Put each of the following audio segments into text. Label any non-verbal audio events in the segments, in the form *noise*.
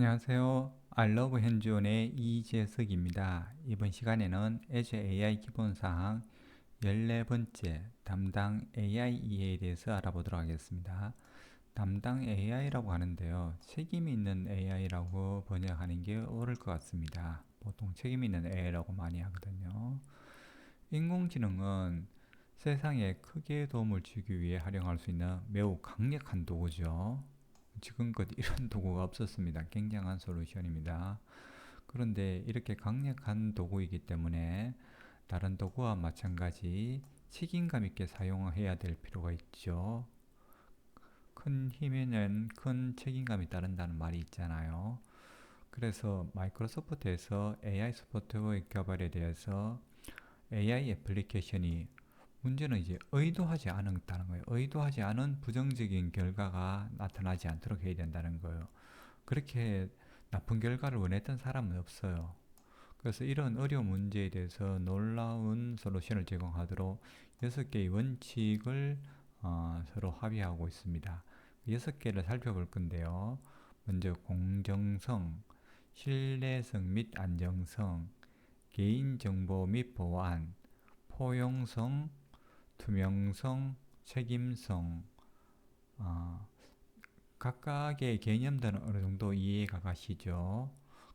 안녕하세요. 알러브 현지원의 이재석입니다. 이번 시간에는 Azure AI 기본사항 14번째 담당 AI에 대해서 알아보도록 하겠습니다. 담당 AI라고 하는데요. 책임 있는 AI라고 번역하는 게 옳을 것 같습니다. 보통 책임 있는 AI라고 많이 하거든요. 인공지능은 세상에 크게 도움을 주기 위해 활용할 수 있는 매우 강력한 도구죠. 지금껏 이런 *laughs* 도구가 없었습니다. 굉장한 솔루션입니다. 그런데 이렇게 강력한 도구이기 때문에 다른 도구와 마찬가지 책임감 있게 사용해야 될 필요가 있죠. 큰 힘에는 큰 책임감이 따른다는 말이 있잖아요. 그래서 마이크로소프트에서 AI 소프트웨어 개발에 대해서 AI 애플리케이션이 문제는 이제 의도하지 않았다는 거예요. 의도하지 않은 부정적인 결과가 나타나지 않도록 해야 된다는 거예요. 그렇게 나쁜 결과를 원했던 사람은 없어요. 그래서 이런 어려운 문제에 대해서 놀라운 솔루션을 제공하도록 여섯 개의 원칙을 어, 서로 합의하고 있습니다. 여섯 개를 살펴볼 건데요. 먼저 공정성, 신뢰성 및 안정성, 개인정보 및 보안, 포용성, 투명성, 책임성, 어, 각각의 개념들은 어느 정도 이해가 가시죠.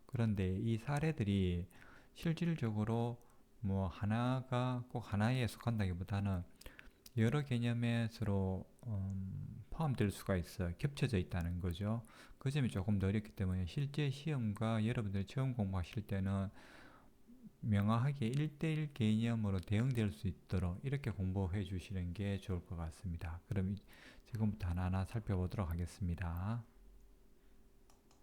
그런데 이 사례들이 실질적으로 뭐 하나가 꼭 하나에 속한다기보다는 여러 개념에 서로 음, 포함될 수가 있어 겹쳐져 있다는 거죠. 그 점이 조금 더 어렵기 때문에 실제 시험과 여러분들 처음 공부하실 때는 명확하게 1대1 개념으로 대응될 수 있도록 이렇게 공부해 주시는 게 좋을 것 같습니다. 그럼 지금부터 하나하나 살펴보도록 하겠습니다.